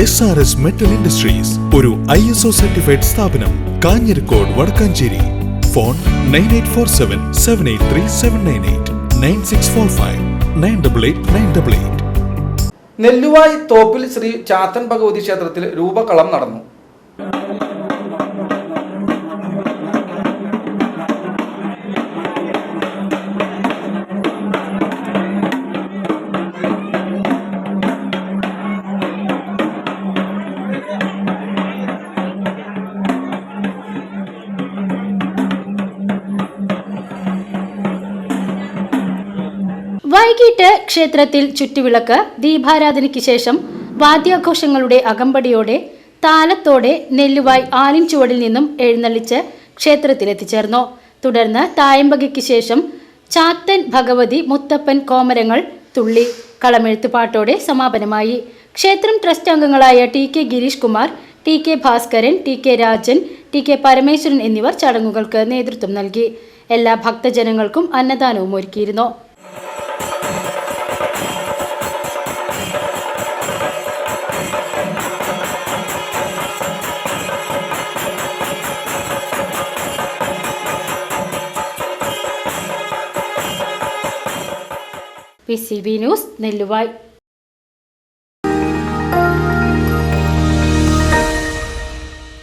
S R S metal industries ഒരു I S O certified സ്ഥാപനം Kanjirakode Vadakkanchery. Phone nine eight four seven seven eight three seven nine eight nine six four five nine double eight nine double eight Nelluvai Thoppil Sree Chathan Bhagavathi ക്ഷേത്രത്തിൽ രൂപകളം നടന്നു. വൈകിട്ട് ക്ഷേത്രത്തിൽ ചുറ്റുവിളക്ക് ദീപാരാധനയ്ക്ക് ശേഷം വാദ്യാഘോഷങ്ങളുടെ അകമ്പടിയോടെ താലത്തോടെ നെല്ലുവായി ആലിൻ ചുവടിൽ നിന്നും എഴുന്നള്ളിച്ച് ക്ഷേത്രത്തിലെത്തിച്ചേർന്നു. തുടർന്ന് തായമ്പകയ്ക്ക് ശേഷം ചാത്തൻ ഭഗവതി മുത്തപ്പൻ കോമരങ്ങൾ തുള്ളി കളമെഴുത്തുപാട്ടോടെ സമാപനമായി. ക്ഷേത്രം ട്രസ്റ്റ് അംഗങ്ങളായ T K Gireesh Kumar T K Bhaskaran T K Rajan T K Parameswaran എന്നിവർ ചടങ്ങുകൾക്ക് നേതൃത്വം നൽകി. എല്ലാ ഭക്തജനങ്ങൾക്കും അന്നദാനവും ഒരുക്കിയിരുന്നു. P C B news Nelluvai